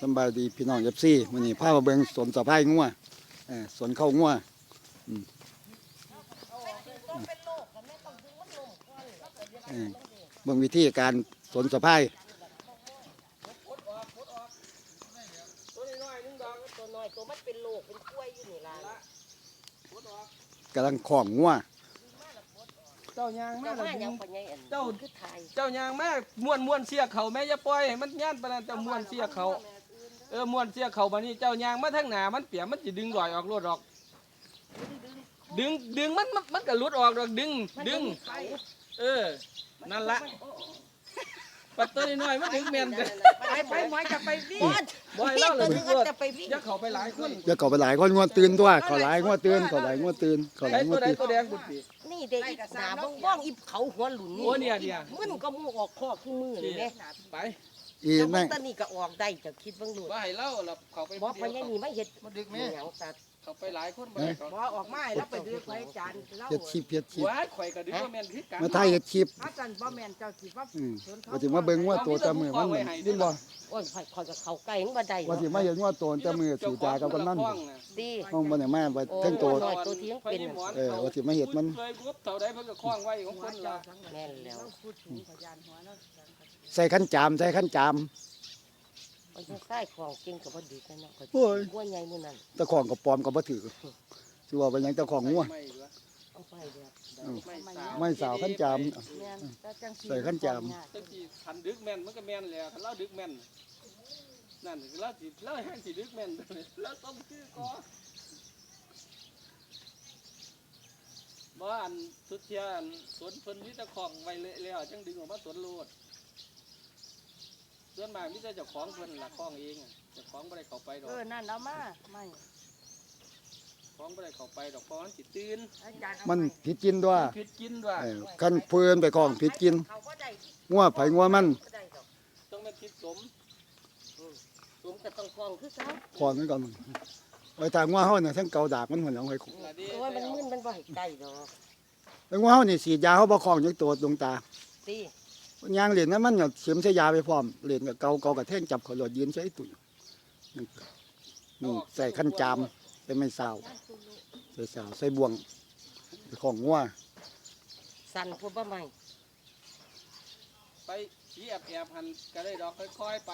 สำบายดีพี่น้องเอฟซีมื้อนี้พามาเบิ่งสวนสะพายงัวเออสวนข้าวงัวอืมเออเบิ่งวิธีการสวนสะพายตัวน้อยๆนึงดอกตัวน้อยตัวมันเป็นโลกเป็นกล้วยอยู่นี่ล่ะกำลังของงัวเจ้ายางมาเจ้ากมาแล้วยังปัญญาอันเจ้าคือไทยเจ้ายางมาม้วนม้วนเสียเขาแม่อย่าปล่อยให้มันย่านปานนั้นเจ้าม้วนเสียเขา เออม้วนเสียเขาบัดนี้เจ้ายางมาทางหน้ามันเปียกมันสิดึงรอยออกรวดออก ดึงดึงมันมันมันก็หลุดออกดอกดึง ดึง เออ นั่นละปัดตัวน้อยๆมันดึงแม่นเด้อไปไปหมอยจะไปวิ่งบ่ให้เล่าเลยวิ่งรวดจะไปวิ่งอย่าเข้าไปหลายคนอย่าเข้าไปหลายคนงัวตื่นตัวเข้าหลายงัวตื่นเข้าหลายงัวตื่นเข้าหไอ้ลายงัตัววใดตื่นตัวแดงบุดปีนี่เด็กอีหนาบ้องบ้องอีเขาหัวหลุนโอ้เนี่ยเนี่ยมันก็มูออกคอคือมือนี่แม่ไป อีแต่แม่มันงตอนนี้ก็ออกได้จะคิดเบิ่งดูว่าให้เล่าแล้วเข้าไปบ่ปัญญานี่ไม่เฮ็ดมันดึกแม่แม่หยังตัดเข้าไปหลายคนบ่ได้ก็บ่ออกมาให้แล้วไปดื้อไว้จานเล่าเฮ็ดชีพเฮ็ดชีพว้ายข่อยก็ดึกว่าแม่นคือกันมาถ่ายเฮ็ดชีพอาจารย์บ่แม่นเจ้าสิว่าอืมว่าสิมาเบิ่งงัวตัวแต่มือมันดิ้นบ่โอ้ยข่อยข่อยก็เข้าใกล้มันบ่ได้ว่าสิมาเห็นงัวตัวแต่มือสู่จากับกำนันตีห้องบ่ได้มาว่าโอ้เทั้งตัว น้อยตัวที่ยังเป็นน่ะเออว่าสิมาเฮ็ดมัน เคยกบเท่าใดเพิ่นก็คล้องไว้ของหัควนเจ้าละทั้งแม่นแล้ว พูดถึงพยานหัวแล้ว ใส่ขั้นจามใส่ขั้นจาม มันยังใส่ของกินก็บ่ดีกันเนาะข่อยโอ้ยกลัวใหญ่มื้อนั้นตะของกับปลอมกับบ่ถือสิว่าเป็นหยังตะของงัวไม่เหลือเอาไปเด้ออืมไม่สาวไม่สาวขั้นจาม แม่นแต่จังสิใส่ขั้นจามจังสิคันดึกแม่นมันก็แม่นแหล้วคันเราดึกแม่นนั่นเราสิเราแห้งสิดึกแม่นเราต้องคือก็บ่อันสุดเทียอันสวนเพิ่นมีแต่ของไว้เลยแล้วจังดึงออกมาสวนโลด ส่วนมากมีแต่เจ้าของเพิ่นล่ะของเองอะเจ้าของบ่ได้เข้าไปดอกเออ นั่นเอามาไม่ของบ่ได้เข้าไปดอกเพราะมันสิตื่นอาจารย์มันผิดกินด้วย ผิดกินด้วยเออคันเพื่อนไปของผิดกินเขาบ่ได้งัวไผงัวมันบ่ได้ดอกต้องเป็นผิดสมสมก็ต้องคลองคือเก่าขอนไว้ก่อนไว้ทางงัวเฮาน่ะทั้งเกาดากมันหัวหลังไว้ละดีเพราะว่ามันมึนมันบ่ให้ใกล้ดอกแล้วงัวเฮานี่ฉีดยาเฮาบ่คล้องอยู่ตัวดวงตาตี ยางเหรียญนั้นมันก็เข็มใช้ยาไปพร้อมเหรียญกับเกาเกากับแท่งจับเขาหลอดยืนใช้ตุ๋ยนี่นี่ใส่ขั้นจามใส่ไม้สาวใส่สาวใส่บ่วงใส่ของงัวสั่นพุ่นบ่ใหม่ไปขี่แอบแอบหันก็ได้ดอกค่อยๆไป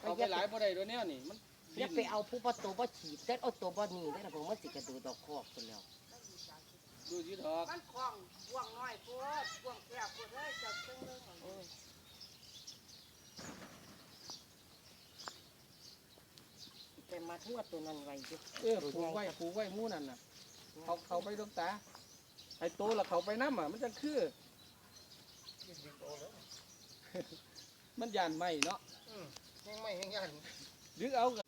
เอาไปหลายบ่ได้ตัวเนี้ยนี่มันอย่าไปเอาผู้บ่โตบ่ฉีดแต่เอาตัวบ่นี่ได้อล่ะผมมันสิกระโดดดอกคอกพุ่นแล้วดูสิดอกมันคล้องบ่วงน้อยพวดบ่วงแก่พวดเอ้ยจับตึงนึง เออ แต่มาทั่วตัวนั้นไว้อยู่เออผูกไว้ผูกไว้หมู่นั่นน่ะ เขาเขาไปดวงตาไอ้โตแล้วเขาไปน้ำอะมันจะคือมันยานไหมเนาะยังไม่ยังยันดึกเอากัน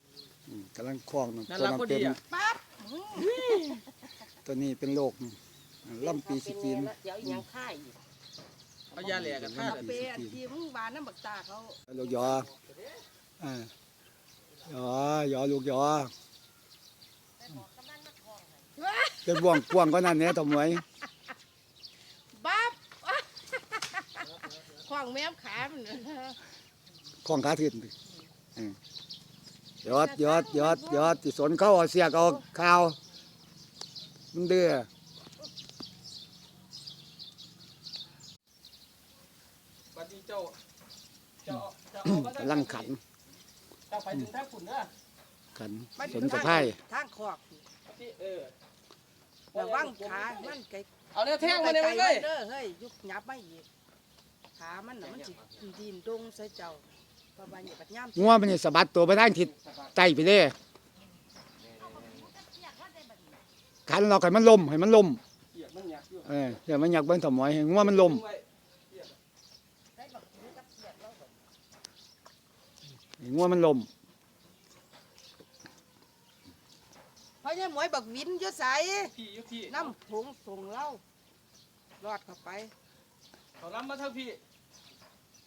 อืมกำลังคล้องนั่นนั่นตัวละนั้นพอเป็ดีนอะปั๊บตัวนี้เป็นโรคนี่ลำปีสกินเดี๋ยวอีหยังค่ายอีกเอายาแหลกกันท่าเอาเปอันที่มึงบานน้ำบักตาเขาลูกยออ่า ยอยอลูกยอเป็นบ่วงกว้างก็นั่นเนี่ยทำไมบับคล้องแมวขามันคล้องขาถึนดิอืมยอดยอดยอดยอดที่สนเข้าเอาเสียกเอาข้าวมันเดือบัดนี้เจ้าเจ้าเจ้าเอามากำลังขัน เจ้าไปถึงท่าขุนเด้อขันมันสนสะพายทางคอกที่เออระวังขามันไกลเอาเนี่ยแท่งมาเนี่ยมันเลยเด้อเฮ้ยยุบยับไม่อีกขามันน่ะมันสิดินดงใส่เจ้าเพราะว่าอย่าปัดย่ำงัวมันนี่สะบัดตัวไปทางทิศใต้ไปเลยขันเราให้มันลมให้มันลมเกียดมันหยักอยู่เออเดี๋ยวมันอยากเบิ่งถมอยให้งัวมันลม ไว้ ให้ งัวมันลมเพราะยังหมวยบักวินอยู่ใสพี่อยู่พี่น้ำผงส่งเหล้ารอดเข้าไปเขาล้ำมาทั้งพี่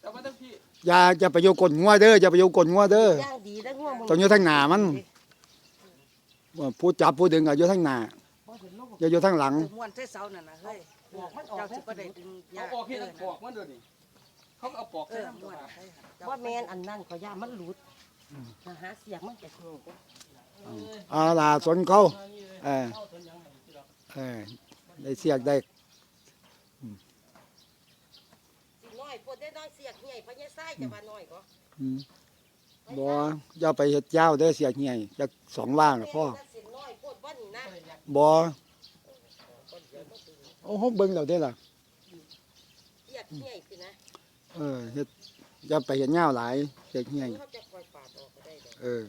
เจ้ามาทั้งพี่อย่าอย่าไปโยกลงัวเด้ออย่าไปโยกลงัวเด้อย่างดีแล้วง่วงมึงต้องอยู่ทางหน้ามันว่าผู้จับผู้ดึงก็อยู่ทางหน้าบ่เห็นลูกอย่าอยู่ทางหลังม้วนใส่เสานั่นน่ะเฮ้ยบอกมันออกเจ้าสิบ่ได้ดึงเอาออกพี่เอนั่อนปอกมันเดี๋ยวนี้ เขาก็เอาปอกเอใส่อน้ำม้ตัววนมาใส่หั่นเจ้าว่าแมนอันนั้นก็ย่ามันหลุดถ้าหาเสียงมันจะโง่เอาล่ะสนเขาเออเอาต้นยังไงที่เราเออได้เสียกได้สิน้อยพวดได้น้อยเสียกใหญ่พะยะไส้จะว่าน้อยก็อืมบ่อย่าไปเฮ็ดยาวเด้อเสียกใหญ่จักสองว่างน่ะพ่อสิน้อยพวดว่านี่นะบ่โอ้โหเบิ่งแล้วเด้ล่ะเสียกใหญ่สินะ เออเฮ็ดอย่าไปเฮ็ดยาวหลายเสียกใหญ่เขาจะปล่อยปาดออกก็ได้เลยเออ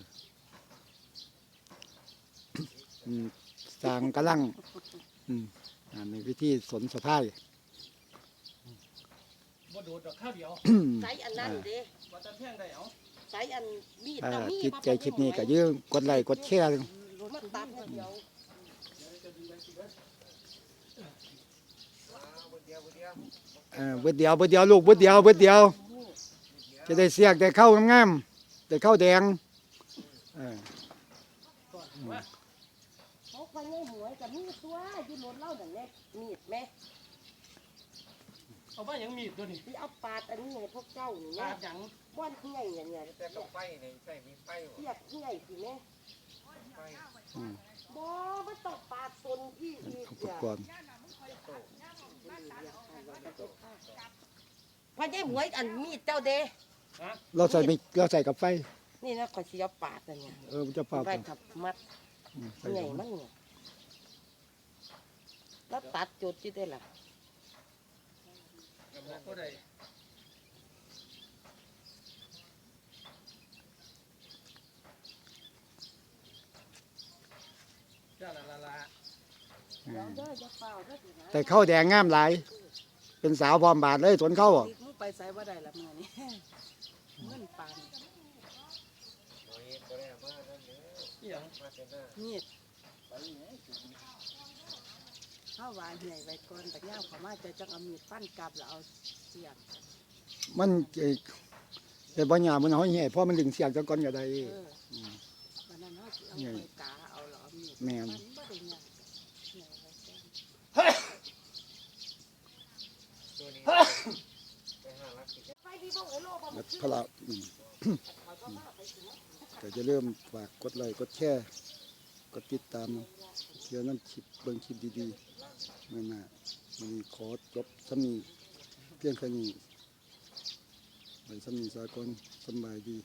อืมสร้างกำลังอืมอ่าในวิธีสนสะพาย บ่โดดดอกข้าวเดียวใส่อันนั้นเด้ว่าจะแท่งได้เอาใส่อันมีดถ้าตะมีจิตใจคลิปนี้ก็ยืมกดไลค์กดแชร์มันตัดเดียวเอ อเบิดเดียวเบิดเดียวลูกเบิดเดียวเบิดเดียว จะได้เสียกได้เข้างามๆได้เข้าแดงเออเขาพะยะหมวยกับมีดตัวที่รถเล่านั่นแหละมีดแม่เอาว่ายังมีดตัวนี้ที่เอาปาดอันนี้ให้พวกเจ้านี่ปานะดหยังบ้านใหญ่เนี่ยเนี่ยแต่กับไฟนี่ใช่มีไฟบ่เสียกใหญ่สิแม่ไฟอืมบ่มันต้องปาดตนที่อีกอุปเนี่ยกรณ์ พะยะหมวยอันมีดเจ้าเด้เราใส่ไม่เราใส่กับไฟ นี่นะข่อยสิเอาปาดอันเนี่ยเออมันจะเป่าไว้กันกับมัดอืมใส่ใหญ่กับมันเนี่ยแล้วตัดจุดที่ได้ล่ะเท่าใดจ้าละละละอืมเด้อจะเฝ้าเด้อสินะแต่เข้าแดงงามหลาย เป็นสาวพร้อมบาทเลยสวนเข้าอะติดมือไปใส่บ่ได้ละมื้อนี้เงินปานโอ้ยบ่ได้เอามานั่นเด้ออีหยังมาแต่หน้ามีดเฮาว่าใหญ่ไว้ก่อนแต่ย่ามเขามาจะจังเอามีดฟันกลับแล้วเอาเสียบมันเอ่อเฮ็ดบ่หยามันเฮาแห่เพราะมันดึงเสียงจังก่อนก็ได้ เอออืมวันนั้นเฮาสิเอาใหญ่ ไปกาเอาแล้วเอามีดแม่น ฟันบ่ได้หยังใหญ่ไว้ก่อน ตัวนี้ไปหาลักสิไปที่บ่เออโลบ่แล้วพละอืมก็จะเริ่มฝากกดไลค์กดแชร์กดติดตามเพื่อนั่นคลิปเบิ่งคลิปดีๆไม่น่ามันขอจบสำนีเพียงแค่นี้ไปสำนีสากลสบายดี